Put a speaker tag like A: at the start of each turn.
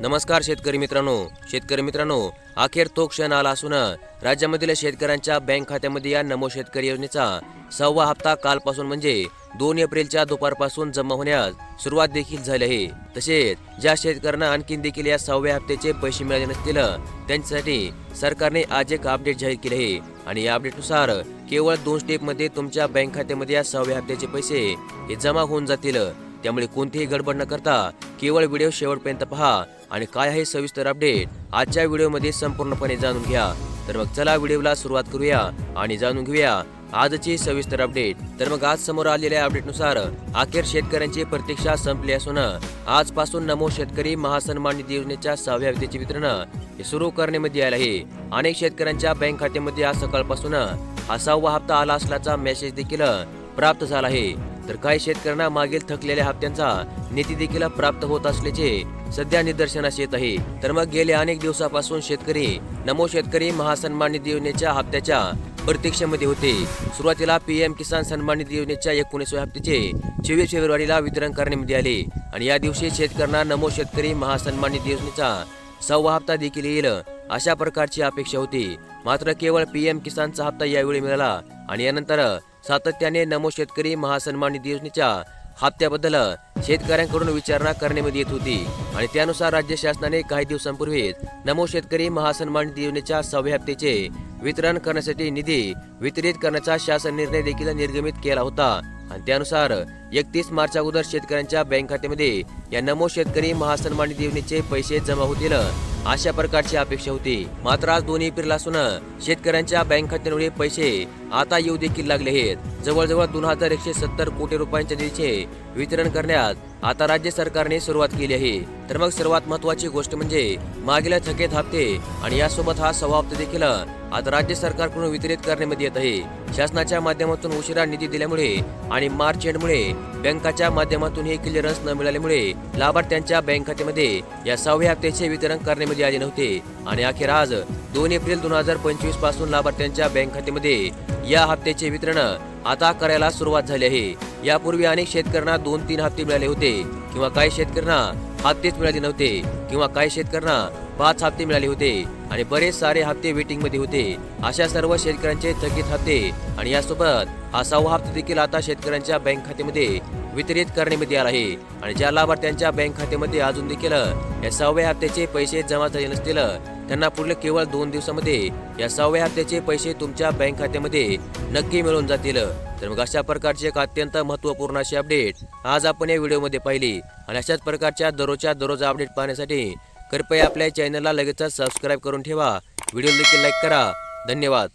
A: नमस्कार शेतकरी मित्रांनो. शेतकरी मित्रांनो अखेर तो क्षण आला असून राज्यामधील शेतकऱ्यांच्या बँक खात्यामध्ये या नमो शेतकरी योजनेचा सहावा हप्ता कालपासून म्हणजे दोन एप्रिलच्या दुपारपासून जमा होण्यास सुरुवात देखील झाली आहे. तसेच ज्या शेतकऱ्यांना आणखीन देखील या सहाव्या हप्त्याचे पैसे मिळाले नसतील त्यांच्यासाठी सरकारने आज एक अपडेट जाहीर केले आहे. आणि या अपडेटनुसार केवळ दोन स्टेपमध्ये तुमच्या बँक खात्यामध्ये या सहाव्या हप्त्याचे पैसे हे जमा होऊन जातील. त्यामुळे कोणतीही गडबड न करता केवळ व्हिडिओ शेवटपर्यंत पहा आणि काय आहे सविस्तर अपडेट आजच्या व्हिडिओमध्ये संपूर्णपणे जाणून घ्या. तर मग चला व्हिडिओला सुरुवात करूया आणि जाणून घेऊया आजची सविस्तर अपडेट. तर मग आज समोर आलेल्या अपडेटनुसार अखेर शेतकऱ्यांची प्रतीक्षा संपली असून आजपासून नमो शेतकरी महासन्मान निधी योजनेच्या सहाव्या विधीचे वितरण हे सुरू करण्यामध्ये आले आहे. अनेक शेतकऱ्यांच्या बँक खात्यामध्ये आज सकाळपासून हा सहावा हप्ता आला असल्याचा मेसेज देखील प्राप्त झाला आहे. तर काही शेतकऱ्यांना मागील थकलेल्या हप्त्यांचा निधी देखील प्राप्त होत असल्याचे सध्या निदर्शनास येत आहे. तर मग गेल्या अनेक दिवसापासून शेतकरी नमो शेतकरी महासन्मान निधी योजनेच्या हप्त्याच्या प्रतीक्षेमध्ये होते. सुरुवातीला पीएम किसान सन्मान निधी योजनेच्या एकोणीसव्या हप्त्याचे चोवीस फेब्रुवारीला वितरण करण्यामध्ये आले आणि या दिवशी शेतकऱ्यांना नमो शेतकरी महासन्मान निधी योजनेचा सहावा हप्ता देखील येईल अशा प्रकारची अपेक्षा होती. मात्र केवळ पीएम किसानचा हप्ता यावेळी मिळाला आणि यानंतर सातत्याने नमो शेतकरी महासन्मान निधी योजनेच्या हप्त्याबद्दल शेतकऱ्यांकडून विचारणा करण्यामध्ये येत होती. आणि त्यानुसार राज्य शासनाने काही दिवसांपूर्वीच नमो शेतकरी महासन्मान निधी योजनेच्या सहाव्या हप्त्याचे वितरण करण्यासाठी निधी वितरित करण्याचा शासन निर्णय देखील निर्गमित केला होता. आणि त्यानुसार एकतीस मार्च अगोदर शेतकऱ्यांच्या बँक खात्यामध्ये या नमो शेतकरी महासन्मान निधी योजनेचे पैसे जमा होतील अशा प्रकारची अपेक्षा होती. मात्र आज दोन एप्रिल असून शेतकऱ्यांच्या बँक खात्यांमध्ये पैसे आता येऊ देखील लागले आहेत. जवळजवळ दोन हजार एकशे सत्तर कोटी रुपयांच्या निधीचे वितरण करण्यात आता राज्य सरकारने सुरुवात केली आहे. तर मग सर्वात महत्वाची गोष्ट म्हणजे मागील थकेत हप्ते आणि यासोबत हा सव्वा देखील आता राज्य सरकारकडून वितरित करण्यामध्ये येत आहे. शासनाच्या माध्यमातून उशिरा निधी दिल्यामुळे आणि मार्च एंडमुळे बँकाच्या माध्यमातून हे क्लिअरन्स न मिळाल्यामुळे लाभार्थ्यांच्या बँक खात्यामध्ये या सहाव्या हप्त्याचे वितरण करण्यामध्ये आले नव्हते. आणि अखेर आज दोन एप्रिल दोन हजार पंचवीसपासून लाभार्थ्यांच्या बँक खात्यामध्ये या हप्त्याचे वितरण आता करायला सुरुवात झाली आहे. यापूर्वी अनेक शेतकऱ्यांना दोन तीन हप्ते मिळाले होते किंवा काही शेतकऱ्यांना हप्तेच मिळाले नव्हते किंवा काही शेतकऱ्यांना पाच हप्ते मिळाले होते. आणि बरेच सारे हप्ते वेटिंगमध्ये होते. अशा सर्व शेतकऱ्यांचे थकीत हप्ते आणि यासोबत हा सहावा हप्ता देखील आता शेतकऱ्यांच्या बँक खात्यामध्ये वितरित करण्यामध्ये आला आहे. आणि ज्या लाभार्थ्यांच्या बँक खात्यामध्ये अजून देखील या सहाव्या हप्त्याचे पैसे जमा झाले नसतील त्यांना पुढील केवळ दोन दिवसामध्ये या सहाव्या हप्त्याचे पैसे तुमच्या बँक खात्यामध्ये नक्की मिळून जातील. तर मग अशा प्रकारची एक अत्यंत महत्त्वपूर्ण अशी अपडेट आज आपण या व्हिडिओमध्ये पाहिली. आणि अशाच प्रकारच्या दररोजच्या दररोज अपडेट पाहण्यासाठी कृपया आपल्या चॅनलला लगेचच सबस्क्राईब करून ठेवा. व्हिडिओ देखील लाईक करा. धन्यवाद.